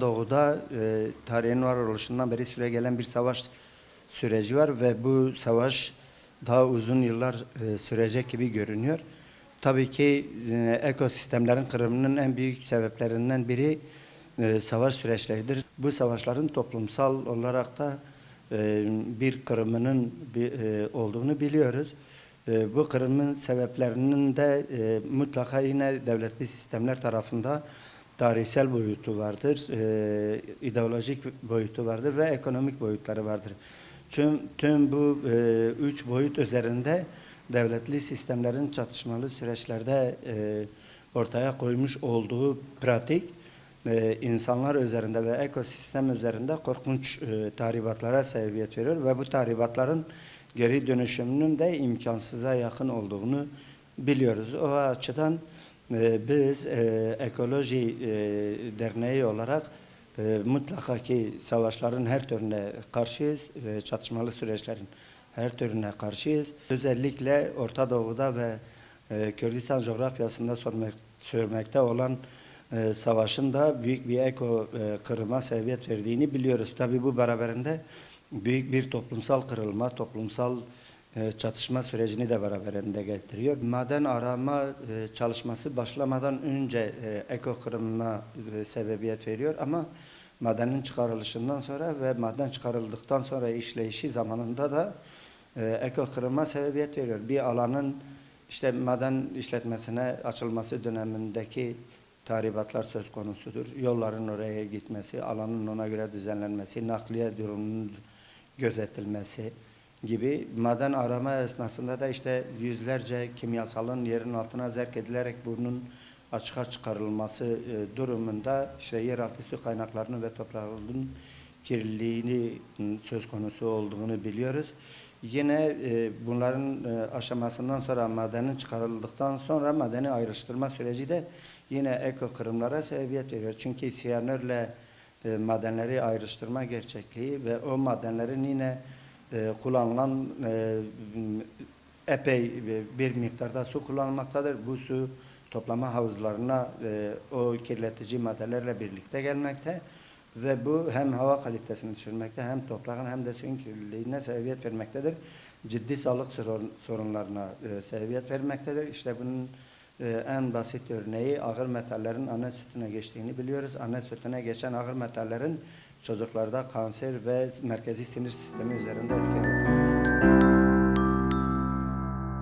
Doğu'da e, tarihin varoluşundan beri süre gelen bir savaş süreci var ve bu savaş daha uzun yıllar e, sürecek gibi görünüyor. Tabii ki e, ekosistemlerin kırımının en büyük sebeplerinden biri e, savaş süreçleridir. Bu savaşların toplumsal olarak da e, bir kırımının bir, e, olduğunu biliyoruz. E, bu kırımın sebeplerinin de e, mutlaka yine devletli sistemler tarafında tarihsel boyutu vardır, e, ideolojik boyutu vardır ve ekonomik boyutları vardır. Tüm, tüm bu e, üç boyut üzerinde devletli sistemlerin çatışmalı süreçlerde e, ortaya koymuş olduğu pratik e, insanlar üzerinde ve ekosistem üzerinde korkunç e, tahribatlara sebebiyet veriyor ve bu tahribatların geri dönüşümünün de imkansıza yakın olduğunu biliyoruz. O açıdan biz e, ekoloji e, derneği olarak e, mutlaka ki savaşların her türüne karşıyız, çatışmalı süreçlerin her türüne karşıyız. Özellikle Orta Doğu'da ve Kürdistan coğrafyasında sürmek, sürmekte olan savaşın da büyük bir eko kırılma sebebiyet verdiğini biliyoruz. Tabii bu beraberinde büyük bir toplumsal kırılma, toplumsal çatışma sürecini de beraberinde getiriyor. Maden arama e, çalışması başlamadan önce e, eko kırılma e, sebebiyet veriyor ama madenin çıkarılışından sonra ve maden çıkarıldıktan sonra işleyişi zamanında da e, eko kırılma sebebiyet veriyor. Bir alanın işte maden işletmesine açılması dönemindeki tahribatlar söz konusudur. Yolların oraya gitmesi, alanın ona göre düzenlenmesi, nakliye durumunun gözetilmesi gibi maden arama esnasında da işte yüzlerce kimyasalın yerin altına zerk edilerek bunun açığa çıkarılması e, durumunda işte yeraltı su kaynaklarını ve toprağın kirliliğini söz konusu olduğunu biliyoruz. Yine e, bunların e, aşamasından sonra madenin çıkarıldıktan sonra madeni ayrıştırma süreci de yine eko kırımlara sebebiyet veriyor. Çünkü siyanürle madenleri ayrıştırma gerçekliği ve o madenlerin yine e, kullanılan e, epey bir miktarda su kullanılmaktadır. Bu su toplama havuzlarına e, o kirletici maddelerle birlikte gelmekte ve bu hem hava kalitesini düşürmekte hem toprağın hem de suyun kirliliğine sebebiyet vermektedir. Ciddi sağlık sorun- sorunlarına e, sebebiyet vermektedir. İşte bunun e, en basit örneği ağır metallerin anne sütüne geçtiğini biliyoruz. Anne sütüne geçen ağır metallerin çocuklarda kanser ve merkezi sinir sistemi üzerinde etki yaratıyor.